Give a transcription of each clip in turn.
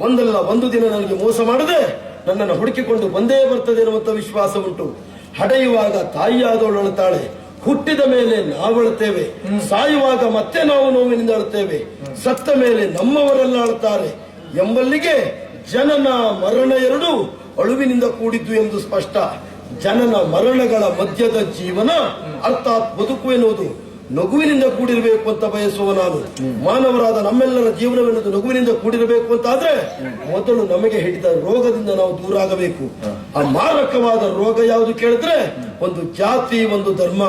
ಒಂದಲ್ಲ ಒಂದು ದಿನ ನನಗೆ ಮೋಸ ಮಾಡದೆ ನನ್ನನ್ನು ಹುಡುಕಿಕೊಂಡು ಬಂದೇ ಬರ್ತದೆ ಅನ್ನುವಂಥ ವಿಶ್ವಾಸ ಉಂಟು. ಹಡೆಯುವಾಗ ತಾಯಿಯಾದವಳು ಅಳುತ್ತಾಳೆ ಹುಟ್ಟಿದ ಮೇಲೆ ನಾವಳುತ್ತೇವೆ ಸಾಯುವಾಗ ಮತ್ತೆ ನಾವು ನೋವಿನಿಂದ ಅಳುತ್ತೇವೆ. ಸತ್ತ ಮೇಲೆ ನಮ್ಮವರೆಲ್ಲ ಅಳುತ್ತಾರೆ. ಎಂಬಲ್ಲಿಗೆ ಜನನ ಮರಣ ಎರಡು ಅಳುವಿನಿಂದ ಕೂಡಿದ್ದು ಎಂದು ಸ್ಪಷ್ಟ. ಜನನ ಮರಣಗಳ ಮಧ್ಯದ ಜೀವನ ಅರ್ಥಾತ್ ಬದುಕು ಎನ್ನುವುದು. ನಗುವಿನಿಂದ ಕೂಡಿರಬೇಕು ಅಂತ ಬಯಸುವ ನಾನು. ಮಾನವರಾದ ನಮ್ಮೆಲ್ಲರ ಜೀವನವೆನ್ನುವುದು ನಗುವಿನಿಂದ ಕೂಡಿರಬೇಕು ಅಂತ ಆದ್ರೆ ಮೊದಲು ನಮಗೆ ಹಿಡಿದ ರೋಗದಿಂದ ನಾವು ದೂರ ಆಗಬೇಕು ಆ ಮಾರಕವಾದ ರೋಗ ಯಾವುದು ಕೇಳಿದ್ರೆ, ಒಂದು ಜಾತಿ, ಒಂದು ಧರ್ಮ.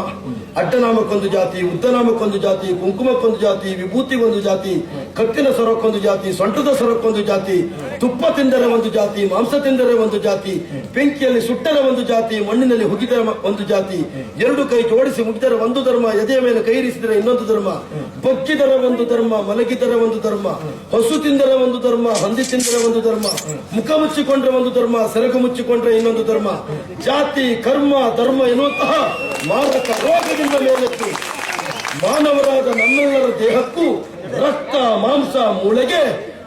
ಅಡ್ಡನಾಮಕ್ಕೊಂದು ಜಾತಿ, ಉದ್ದನಾಮಕ್ಕೊಂದು ಜಾತಿ, ಕುಂಕುಮಕ್ಕೊಂದು ಜಾತಿ, ವಿಭೂತಿಗೊಂದು ಜಾತಿ ಕತ್ತಿನ ಸರಕ್ಕೊಂದು ಜಾತಿ, ಸೊಂಟದ ಸರಕ್ಕೊಂದು ಜಾತಿ ತುಪ್ಪ ತಿಂದರೆ ಒಂದು ಜಾತಿ, ಮಾಂಸ ತಿಂದರೆ ಒಂದು ಜಾತಿ, ಬೆಂಕಿಯಲ್ಲಿ ಸುಟ್ಟರೆ ಒಂದು ಜಾತಿ, ಮಣ್ಣಿನಲ್ಲಿ ಹುಗಿದರೆ ಒಂದು ಜಾತಿ, ಎರಡು ಕೈ ಜೋಡಿಸಿ ಮುಗಿದರೆ ಒಂದು ಧರ್ಮ, ಎದೆಯ ಮೇಲೆ ಕೈರಿಸಿದರೆ ಇನ್ನೊಂದು ಧರ್ಮ ಬೊಕ್ಕಿದರೆ ಒಂದು ಧರ್ಮ, ಮಲಗಿದರ ಒಂದು ಧರ್ಮ, ಹಸು ತಿಂದರೆ ಒಂದು ಧರ್ಮ, ಹಂದಿ ತಿಂದರೆ ಒಂದು ಧರ್ಮ, ಮುಖ ಮುಚ್ಚಿಕೊಂಡ್ರೆ ಒಂದು ಧರ್ಮ, ಸೆರಗು ಮುಚ್ಚಿಕೊಂಡ್ರೆ ಇನ್ನೊಂದು ಧರ್ಮ, ಜಾತಿ, ಕರ್ಮ, ಧರ್ಮ ಎನ್ನುವಂತಹ ಮಾರಕ ರೋಗದಿಂದ ಮೇಲೆತ್ತು ಮಾನವರಾದ ನಮ್ಮೆಲ್ಲರ ದೇಹಕ್ಕೂ ರಕ್ತ, ಮಾಂಸ, ಮೂಳೆಗೆ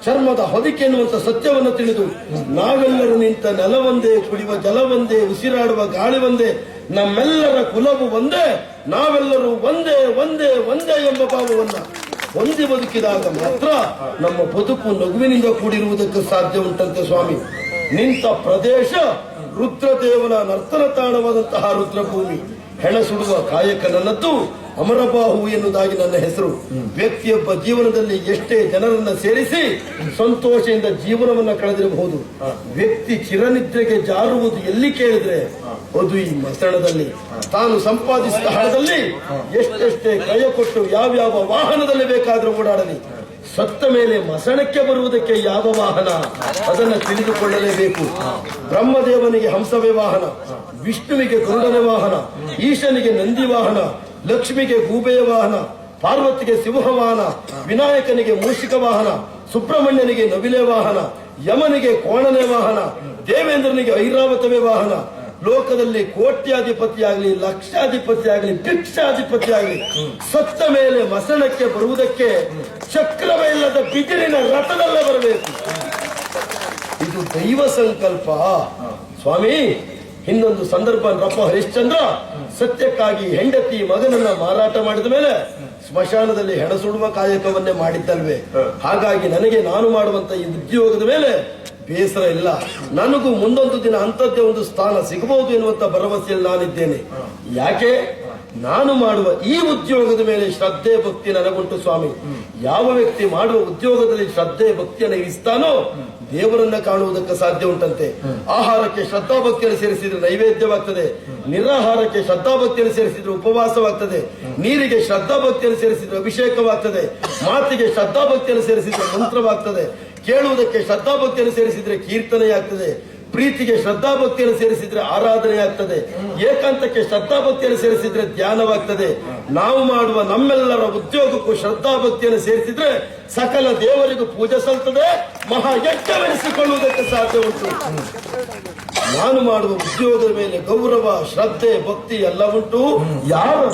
ಚರ್ಮದ ಹೊದಿಕೆ ಎನ್ನುವಂತ ಸತ್ಯವನ್ನು ತಿಳಿದು ನಾವೆಲ್ಲರೂ ನಿಂತ ನೆಲವೊಂದೇ ಕುಡಿಯುವ ಜಲವೊಂದೇ ಉಸಿರಾಡುವ ಗಾಳಿ ಒಂದೇ ನಮ್ಮೆಲ್ಲರ ಕುಲವು ಒಂದೇ, ನಾವೆಲ್ಲರೂ ಒಂದೇ ಒಂದೇ ಒಂದೇ ಎಂಬ ಭಾವವನ್ನ ಹೊಂದಿ ಬದುಕಿದಾಗ ಮಾತ್ರ ನಮ್ಮ ಬದುಕು ನಗುವಿನಿಂದ ಕೂಡಿರುವುದಕ್ಕೆ ಸಾಧ್ಯ ಉಂಟಂತೆ ಸ್ವಾಮಿ. ನಿಂತ ಪ್ರದೇಶ ರುದ್ರದೇವನ ನರ್ತನ ತಾಣವಾದಂತಹ ರುದ್ರಭೂಮಿ. ಹೆಣ ಸುಡುವ ಕಾಯಕ ನನ್ನದ್ದು ಅಮರಬಾಹು ಎನ್ನುವುದಾಗಿ ನನ್ನ ಹೆಸರು. ವ್ಯಕ್ತಿಯೊಬ್ಬ ಜೀವನದಲ್ಲಿ ಎಷ್ಟೇ ಜನರನ್ನ ಸೇರಿಸಿ ಸಂತೋಷದಿಂದ ಜೀವನವನ್ನ ಕಳೆದಿರಬಹುದು. ವ್ಯಕ್ತಿ ಚಿರನಿದ್ರೆಗೆ ಜಾರುವುದು ಎಲ್ಲಿ ಕೇಳಿದ್ರೆ ಅದು ಈ ಮಸಣದಲ್ಲಿ ತಾನು ಸಂಪಾದಿಸಿದ ಹಣದಲ್ಲಿ ಎಷ್ಟೆಷ್ಟೇ ಕೈ ಕೊಟ್ಟು ಯಾವ್ಯಾವ ವಾಹನದಲ್ಲಿ ಬೇಕಾದ್ರೂ ಓಡಾಡಲಿ. ಸತ್ತ ಮೇಲೆ ಮಸಣಕ್ಕೆ ಬರುವುದಕ್ಕೆ ಯಾವ ವಾಹನ? ಅದನ್ನು ತಿಳಿದುಕೊಳ್ಳಲೇಬೇಕು. ಬ್ರಹ್ಮದೇವನಿಗೆ ಹಂಸವೇ ವಾಹನ, ವಿಷ್ಣುವಿಗೆ ಗರುಡನ ವಾಹನ, ಈಶನಿಗೆ ನಂದಿ ವಾಹನ, ಲಕ್ಷ್ಮಿಗೆ ಗೂಬೆಯ ವಾಹನ, ಪಾರ್ವತಿಗೆ ಸಿಂಹ ವಾಹನ, ವಿನಾಯಕನಿಗೆ ಮೂಷಿಕ ವಾಹನ, ಸುಬ್ರಹ್ಮಣ್ಯನಿಗೆ ನವಿಲೆ ವಾಹನ, ಯಮನಿಗೆ ಕೋಣನೆ ವಾಹನ, ದೇವೇಂದ್ರನಿಗೆ ಐರಾವತವೇ ವಾಹನ ಲೋಕದಲ್ಲಿ ಕೋಟ್ಯಾಧಿಪತಿ ಆಗಲಿ ಲಕ್ಷಾಧಿಪತಿ ಆಗಲಿ ಭಿಕ್ಷಾಧಿಪತಿ ಆಗಲಿ ಸತ್ತ ಮೇಲೆ ಮಸಣಕ್ಕೆ ಬರುವುದಕ್ಕೆ ಚಕ್ರವೇ ಇಲ್ಲದ ಬಿದಿರಿನ ರಥದಲ್ಲೇ ಬರಬೇಕು. ಇದು ದೈವ ಸಂಕಲ್ಪ. ಸ್ವಾಮಿ, ಇನ್ನೊಂದು ಸಂದರ್ಭ ರಪ್ಪ ಹರಿಶ್ಚಂದ್ರ ಸತ್ಯಕ್ಕಾಗಿ ಹೆಂಡತಿ ಮಗನನ್ನ ಮಾರಾಟ ಮಾಡಿದ ಮೇಲೆ ಸ್ಮಶಾನದಲ್ಲಿ ಹೆಣಸುಡುವ ಕಾಯಕವನ್ನೇ ಮಾಡಿದ್ದಲ್ವೇ? ಹಾಗಾಗಿ ನನಗೆ ನಾನು ಮಾಡುವಂತ ಈ ಉದ್ಯೋಗದ ಮೇಲೆ ಬೇಸರ ಇಲ್ಲ. ನನಗೂ ಮುಂದೊಂದು ದಿನ ಅಂತದ್ದೇ ಒಂದು ಸ್ಥಾನ ಸಿಗಬಹುದು ಎನ್ನುವಂತ ಭರವಸೆಯಲ್ಲಿ ನಾನಿದ್ದೇನೆ. ಯಾಕೆ? ನಾನು ಮಾಡುವ ಈ ಉದ್ಯೋಗದ ಮೇಲೆ ಶ್ರದ್ಧೆ, ಭಕ್ತಿ ನನಗುಂಟು ಸ್ವಾಮಿ. ಯಾವ ವ್ಯಕ್ತಿ ಮಾಡುವ ಉದ್ಯೋಗದಲ್ಲಿ ಶ್ರದ್ಧೆ ಭಕ್ತಿಯನ್ನು ಇರಿಸ್ತಾನೋ ದೇವರನ್ನ ಕಾಣುವುದಕ್ಕೆ ಸಾಧ್ಯ ಉಂಟಂತೆ. ಆಹಾರಕ್ಕೆ ಶ್ರದ್ಧಾ, ಭಕ್ತಿಯನ್ನು ಸೇರಿಸಿದ್ರೆ ನೈವೇದ್ಯವಾಗ್ತದೆ. ನಿರಾಹಾರಕ್ಕೆ ಶ್ರದ್ಧಾ, ಭಕ್ತಿಯನ್ನು ಸೇರಿಸಿದ್ರೆ ಉಪವಾಸವಾಗ್ತದೆ. ನೀರಿಗೆ ಶ್ರದ್ಧಾ, ಭಕ್ತಿಯನ್ನು ಸೇರಿಸಿದ್ರೆ ಅಭಿಷೇಕವಾಗ್ತದೆ. ಮಾತಿಗೆ ಶ್ರದ್ಧಾ, ಭಕ್ತಿಯನ್ನು ಸೇರಿಸಿದ್ರೆ ಮಂತ್ರವಾಗ್ತದೆ. ಕೇಳುವುದಕ್ಕೆ ಶ್ರದ್ಧಾಭಕ್ತಿಯನ್ನು ಸೇರಿಸಿದ್ರೆ ಕೀರ್ತನೆಯಾಗ್ತದೆ, ಪ್ರೀತಿಗೆ ಶ್ರದ್ಧಾಭಕ್ತಿಯನ್ನು ಸೇರಿಸಿದ್ರೆ ಆರಾಧನೆ ಆಗ್ತದೆ ಏಕಾಂತಕ್ಕೆ ಶ್ರದ್ಧಾಭಕ್ತಿಯನ್ನು ಸೇರಿಸಿದ್ರೆ ಧ್ಯಾನವಾಗ್ತದೆ. ನಾವು ಮಾಡುವ ನಮ್ಮೆಲ್ಲರ ಉದ್ಯೋಗಕ್ಕೂ ಶ್ರದ್ಧಾಭಕ್ತಿಯನ್ನು ಸೇರಿಸಿದ್ರೆ ಸಕಲ ದೇವರಿಗೂ ಪೂಜೆ ಸಲ್ತದೆ ಮಹಾಯಜ್ಞವೆನಿಸಿಕೊಳ್ಳುವುದಕ್ಕೆ ಸಾಧ್ಯ ಉಂಟು. ನಾನು ಮಾಡುವ ಉದ್ಯೋಗದ ಮೇಲೆ ಗೌರವ, ಶ್ರದ್ಧೆ, ಭಕ್ತಿ ಎಲ್ಲ ಉಂಟು. ಯಾರು?